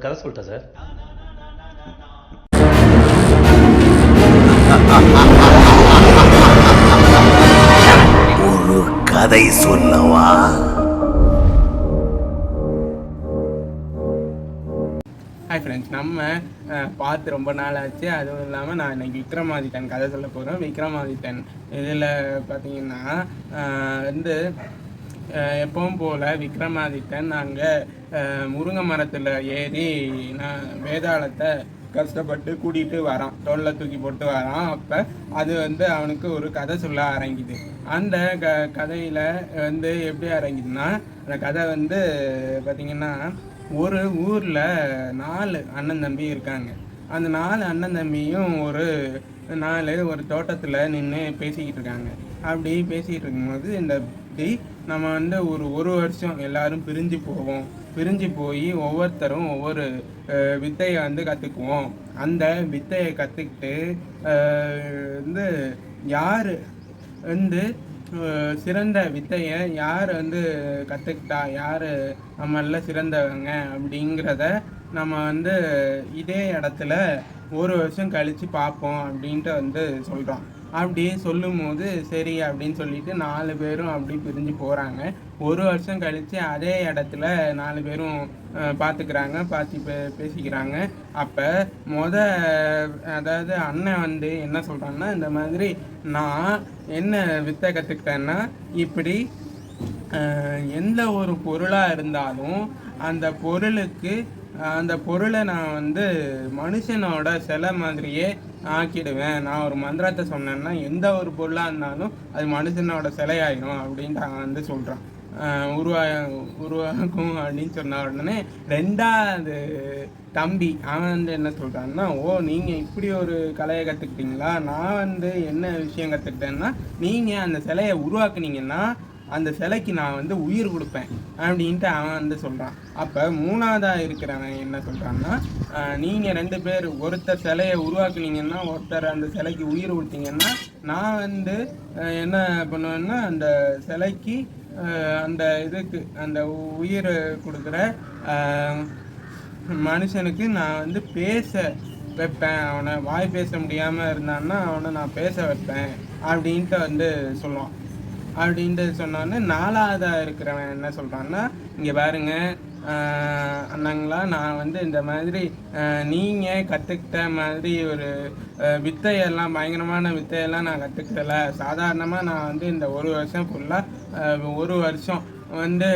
ஒரு கதை சொல்லிட்டேன் சார். ஒரு கதை சொல்லவா? ஹாய் ஃப்ரெண்ட்ஸ் நம்ம பார்த்து ரொம்ப நாள் ஆச்சு. அதுவும் இல்லாமல் நான் இன்னைக்கு விக்ரமாதித்தன் கதை சொல்ல போகிறோம் விக்ரமாதித்தன் இதில் பார்த்தீங்கன்னா வந்து எப்பவும் போல் விக்ரமாதித்தன் அங்கே முருங்கை மரத்தில் ஏறி நான் வேதாளத்தை கஷ்டப்பட்டு கூட்டிகிட்டு வரான். தோளில் தூக்கி போட்டு வரான். அப்போ அது வந்து அவனுக்கு ஒரு கதை சொல்ல ஆரம்பிக்குது. அந்த க கதையில் வந்து எப்படி ஆரம்பிக்குதுன்னா அந்த கதை வந்து பார்த்திங்கன்னா ஒரு ஊரில் நாலு அண்ணன் தம்பி இருக்காங்க. அந்த நாலு அண்ணன் தம்பியும் ஒரு நாலு ஒரு தோட்டத்தில் நின்று பேசிக்கிட்டு இருக்காங்க. அப்படி பேசிக்கிட்டு இருக்கும்போது இந்த இப்படி நம்ம வந்து ஒரு ஒரு வருஷம் எல்லாரும் பிரிஞ்சு போவோம். பிரிஞ்சு போய் ஒவ்வொருத்தரும் ஒவ்வொரு வித்தையை வந்து கற்றுக்குவோம் அந்த வித்தையை கற்றுக்கிட்டு வந்து யார் வந்து சிறந்த வித்தையை யார் வந்து கற்றுக்கிட்டா யார் நம்மள சிறந்தவங்க அப்படிங்கிறத நம்ம வந்து இதே இடத்துல ஒரு வருஷம் கழித்து பார்ப்போம் அப்படின்ட்டு வந்து சொல்கிறோம் அப்படி சொல்லும்போது சரி அப்படின்னு சொல்லிட்டு நாலு பேரும் அப்படி பிரிஞ்சு போகிறாங்க ஒரு வருஷம் கழித்து அதே இடத்துல நாலு பேரும் பார்த்துக்கிறாங்க பார்த்து பே பேசிக்கிறாங்க. அப்போ மொத அதாவது அண்ணன் வந்து என்ன சொல்கிறான்னா இந்த மாதிரி நான் என்ன வித்தை கற்றுக்கிட்டேன்னா இப்படி எந்த ஒரு பொருளாக இருந்தாலும் அந்த பொருளுக்கு அந்த பொருளை நான் வந்து மனுஷனோட சிலை மாதிரியே ஆக்கிடுவேன். நான் ஒரு மந்திரத்தை சொன்னேன்னா எந்த ஒரு பொருளாக இருந்தாலும் அது மனுஷனோட சிலையாயிடும் அப்படின்ட்டு அவன் வந்து சொல்கிறான் உருவா உருவாக்கும் அப்படின்னு சொன்ன உடனே ரெண்டாவது தம்பி அவன் வந்து என்ன சொல்கிறான்னா ஓ நீங்கள் இப்படி ஒரு கலையை கற்றுக்கிட்டீங்களா நான் வந்து என்ன விஷயம் கற்றுக்கிட்டேன்னா நீங்கள் அந்த சிலையை உருவாக்குனீங்கன்னா அந்த சிலைக்கு நான் வந்து உயிர் கொடுப்பேன் அப்படின்ட்டு அவன் வந்து சொல்கிறான் அப்போ மூணாவதாக இருக்கிறவன் என்ன சொல்கிறான்னா நீங்கள் ரெண்டு பேர் ஒருத்தர் சிலையை உருவாக்குனீங்கன்னா ஒருத்தர் அந்த சிலைக்கு உயிர் கொடுத்தீங்கன்னா நான் வந்து என்ன பண்ணுவேன்னா அந்த சிலைக்கு அந்த இதுக்கு அந்த உயிர் கொடுக்குற மனுஷனுக்கு நான் வந்து பேச வைப்பேன். அவனை வாய் பேச முடியாமல் இருந்தான்னா அவனை நான் பேச வைப்பேன். அப்படின்ட்டு வந்து சொல்லுவான். அப்படின்ட்டு சொன்னோன்னே நாலாவதாக இருக்கிறவன் என்ன சொல்கிறான்னா இங்கே பாருங்க அண்ணங்களா நான் வந்து இந்த மாதிரி நீங்கள் கற்றுக்கிட்ட மாதிரி ஒரு வித்தையெல்லாம் பயங்கரமான வித்தையெல்லாம் நான் கற்றுக்கல சாதாரணமாக நான் வந்து இந்த ஒரு வருஷம் ஃபுல்லாக ஒரு வருஷம் வந்து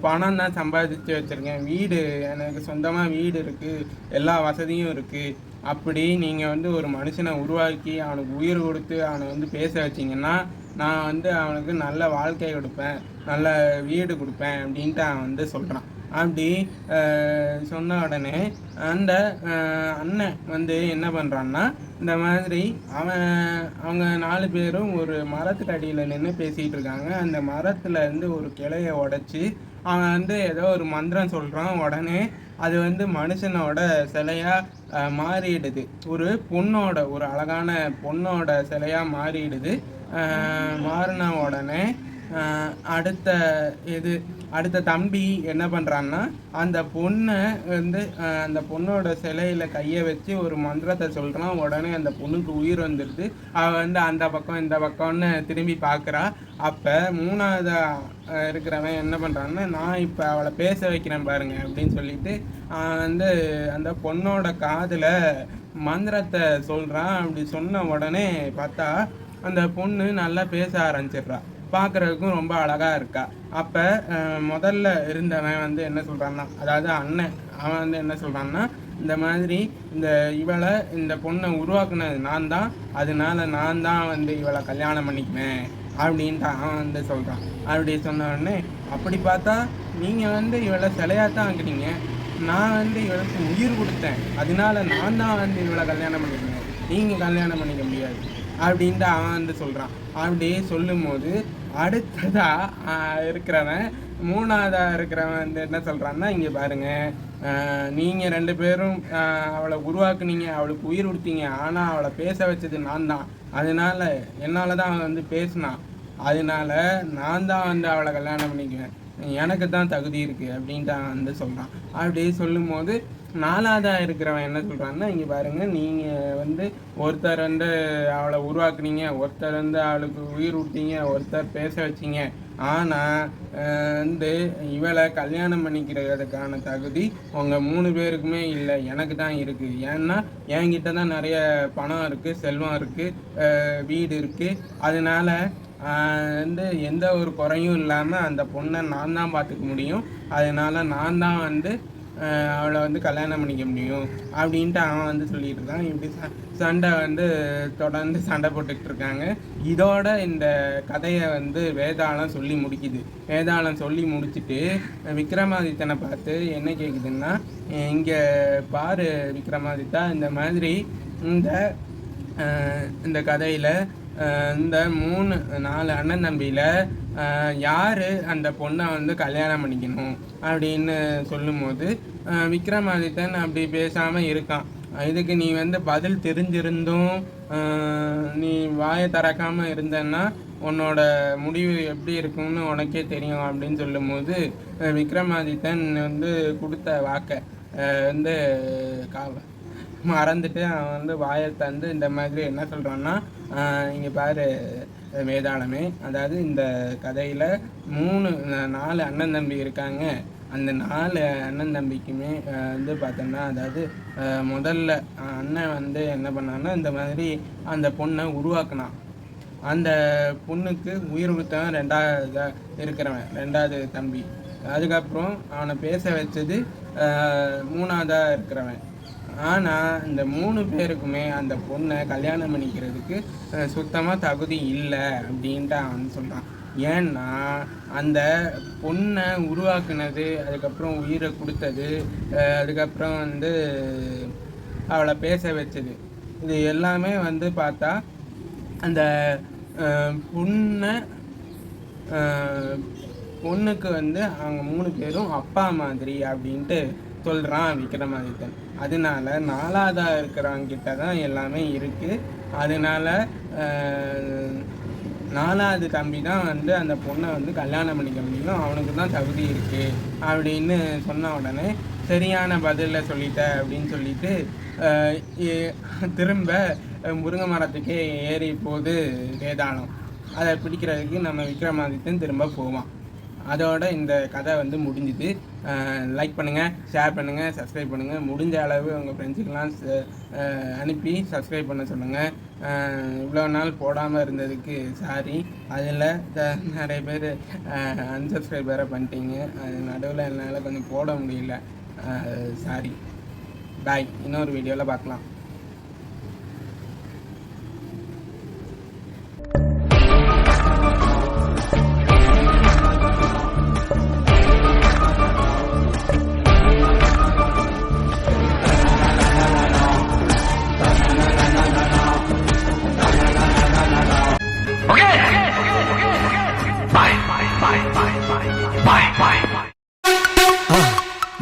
பணம் தான் சம்பாதிச்சு வச்சுருக்கேன். வீடு எனக்கு சொந்தமாக வீடு இருக்குது எல்லா வசதியும் இருக்குது அப்படி நீங்கள் வந்து ஒரு மனுஷனை உருவாக்கி அவனுக்கு உயிர் கொடுத்து அவனை வந்து பேச வச்சிங்கன்னா நான் வந்து அவனுக்கு நல்ல வாழ்க்கை கொடுப்பேன் நல்ல வீடு கொடுப்பேன் அப்படின்ட்டு அவன் வந்து சொல்கிறான் அப்படி சொன்ன உடனே அந்த அண்ணன் வந்து என்ன பண்ணுறான்னா இந்த மாதிரி அவன் அவங்க நாலு பேரும் ஒரு மரத்துக்கு அடியில் நின்று பேசிகிட்டு இருக்காங்க. அந்த மரத்துலேருந்து ஒரு கிளையை உடைச்சி அவன் வந்து ஏதோ ஒரு மந்திரம் சொல்கிறான் உடனே அது வந்து மனுஷனோட சிலையாக மாறிடுது. ஒரு பொண்ணோட ஒரு அழகான பொண்ணோட சிலையாக மாறிடுது. மாறின உடனே அடுத்த இது அடுத்த தம்பி என்ன பண்ணுறான்னா அந்த பொண்ணை வந்து அந்த பொண்ணோட சிலையில் கையை வச்சு ஒரு மந்திரத்தை சொல்கிறான் உடனே அந்த பொண்ணுக்கு உயிர் வந்துடுது. அவள் வந்து அந்த பக்கம் இந்த பக்கம்னு திரும்பி பார்க்குறா. அப்போ மூணாவது இருக்கிறவன் என்ன பண்ணுறான்னா நான் இப்போ அவளை பேச வைக்கிறேன் பாருங்க அப்படின்னு சொல்லிட்டு அவன் வந்து அந்த பொண்ணோட காதில் மந்திரத்தை சொல்கிறான் அப்படி சொன்ன உடனே பார்த்தா அந்த பொண்ணு நல்லா பேச ஆரம்பிச்சிடுறா. பார்க்குறதுக்கும் ரொம்ப அழகாக இருக்கா. அப்போ முதல்ல இருந்தவன் வந்து என்ன சொல்கிறான்னா அதாவது அண்ணன் அவன் வந்து என்ன சொல்கிறான்னா இந்த மாதிரி இந்த இவளை இந்த பொண்ணை உருவாக்குனது நான் தான் அதனால நான் தான் வந்து இவளை கல்யாணம் பண்ணிக்குவேன் அப்படின்ட்டு அவன் வந்து சொல்கிறான் அப்படி சொன்ன உடனே அப்படி பார்த்தா நீங்கள் வந்து இவளை சிலையாக தான் ஆக்குறீங்க நான் வந்து இவளுக்கு உயிர் கொடுத்தேன். அதனால நான் தான் வந்து இவளை கல்யாணம் பண்ணிக்குவேன். நீங்கள் கல்யாணம் பண்ணிக்க முடியாது. அப்படின்ட்டு அவன் வந்து சொல்கிறான் அப்படி சொல்லும்போது அடுத்ததாக இருக்கிறவன் மூணாவதாக இருக்கிறவன் வந்து என்ன சொல்கிறான்னா இங்கே பாருங்க நீங்கள் ரெண்டு பேரும் அவளை உருவாக்குனீங்க அவளுக்கு உயிர் கொடுத்தீங்க ஆனால் அவளை பேச வச்சது நான் தான். அதனால என்னால் தான் அவன் வந்து பேசினான். அதனால நான் தான் வந்து அவளை கல்யாணம் பண்ணிக்குவேன். எனக்கு தான் தகுதி இருக்குது அப்படின்ட்டு அவன் வந்து சொல்கிறான் அப்படி சொல்லும்போது நாலாவதா இருக்கிறவன் என்ன சொல்கிறான்னா இங்கே பாருங்கள் நீங்கள் வந்து ஒருத்தர் வந்து அவளை உருவாக்குனீங்க ஒருத்தர் வந்து அவளுக்கு உயிர் விட்டீங்க ஒருத்தர் பேச வச்சீங்க ஆனால் வந்து இவளை கல்யாணம் பண்ணிக்கிறதுக்கான தகுதி உங்கள் மூணு பேருக்குமே இல்லை. எனக்கு தான் இருக்குது ஏன்னா என்கிட்ட தான் நிறைய பணம் இருக்குது செல்வம் இருக்குது வீடு இருக்குது அதனால வந்து எந்த ஒரு குறையும் இல்லாமல் அந்த பொண்ணை நான் தான் பார்த்துக்க முடியும். அதனால் நான் தான் வந்து அவளை வந்து கல்யாணம் பண்ணிக்க முடியும் அப்படின்ட்டு அவன் வந்து சொல்லிட்டு இருக்கான். இப்படி ச- சண்டை வந்து தொடர்ந்து சண்டை போட்டுக்கிட்டு இருக்காங்க. இதோட இந்த கதையை வந்து வேதாளம் சொல்லி முடிக்குது. வேதாளம் சொல்லி முடிச்சுட்டு விக்ரமாதித்தனை பார்த்து என்ன கேட்குதுன்னா இங்கே பாரு விக்ரமாதித்தா இந்த மாதிரி இந்த இந்த கதையில் இந்த மூணு நாலு அண்ணன் தம்பியில் யார் அந்த பொண்ணை வந்து கல்யாணம் பண்ணிக்கணும் அப்படின்னு சொல்லும்போது விக்ரமாதித்தன் அப்படி பேசாமல் இருக்கான். இதுக்கு நீ வந்து பதில் தெரிஞ்சிருந்தும் நீ வாயை திறக்காமல் இருந்தன்னா உன்னோட முடிவு எப்படி இருக்கும்னு உனக்கே தெரியும் அப்படின்னு சொல்லும்போது விக்ரமாதித்தன் வந்து கொடுத்த வாக்கை வந்து காவ மறந்துட்டு அவன் வந்து வாயை தந்து இந்த மாதிரி என்ன சொல்கிறான்னா இங்கே பாரு வேதாளமே. அதாவது இந்த கதையில் மூணு நாலு அண்ணன் தம்பி இருக்காங்க. அந்த நாலு அண்ணன் தம்பிக்குமே வந்து பார்த்தோன்னா அதாவது முதல்ல அண்ணன் வந்து என்ன பண்ணான்னா இந்த மாதிரி அந்த பொண்ணை உருவாக்குனான். அந்த பொண்ணுக்கு உயிர் கொடுத்தவன் ரெண்டாவது இருக்கிறவன் ரெண்டாவது தம்பி. அதுக்கப்புறம் அவனை பேச வச்சது மூணாவதாக இருக்கிறவன். ஆனால் இந்த மூணு பேருக்குமே அந்த பொண்ணை கல்யாணம் பண்ணிக்கிறதுக்கு சுத்தமாக தகுதி இல்லை அப்படின்ட்டு அவன் சொல்கிறான் ஏன்னா அந்த பொண்ணை உருவாக்குனது அதுக்கப்புறம் உயிரை கொடுத்தது அதுக்கப்புறம் வந்து அவளை பேச வச்சது. இது எல்லாமே வந்து பார்த்தா அந்த பொண்ணை பொண்ணுக்கு வந்து அவங்க மூணு பேரும் அப்பா மாதிரி அப்படின்ட்டு சொல்கிறான் விக்ரமாதித்தன். அதனால நாலாவதா இருக்கிறவங்கிட்ட தான் எல்லாமே இருக்குது அதனால நாலாவது தம்பி தான் வந்து அந்த பொண்ணை வந்து கல்யாணம் பண்ணிக்க முடியும். அவனுக்கு தான் தகுதி இருக்குது அப்படின்னு சொன்ன உடனே சரியான பதிலை சொல்லிட்ட அப்படின்னு சொல்லிட்டு ஏ- திரும்ப முருங்கை மரத்துக்கே ஏறி போகுது வேதாளம். அதை பிடிக்கிறதுக்கு நம்ம விக்ரமாதித்தன் திரும்ப போவான். அதோட இந்த கதை வந்து முடிஞ்சுது. லைக் பண்ணுங்கள் ஷேர் பண்ணுங்கள் சப்ஸ்கிரைப் பண்ணுங்கள் முடிஞ்ச அளவு உங்கள் ஃப்ரெண்ட்ஸுக்கெல்லாம் அனுப்பி சப்ஸ்கிரைப் பண்ண சொல்லுங்கள் இவ்வளோ நாள் போடாமல் இருந்ததுக்கு சாரி அதில் நிறைய பேர் அன்சப்ஸ்கிரைப் வேறு பண்ணிட்டீங்க. அது நடுவில் என்னால் கொஞ்சம் போட முடியல. சாரி பாய் இன்னொரு வீடியோவில் பார்க்கலாம்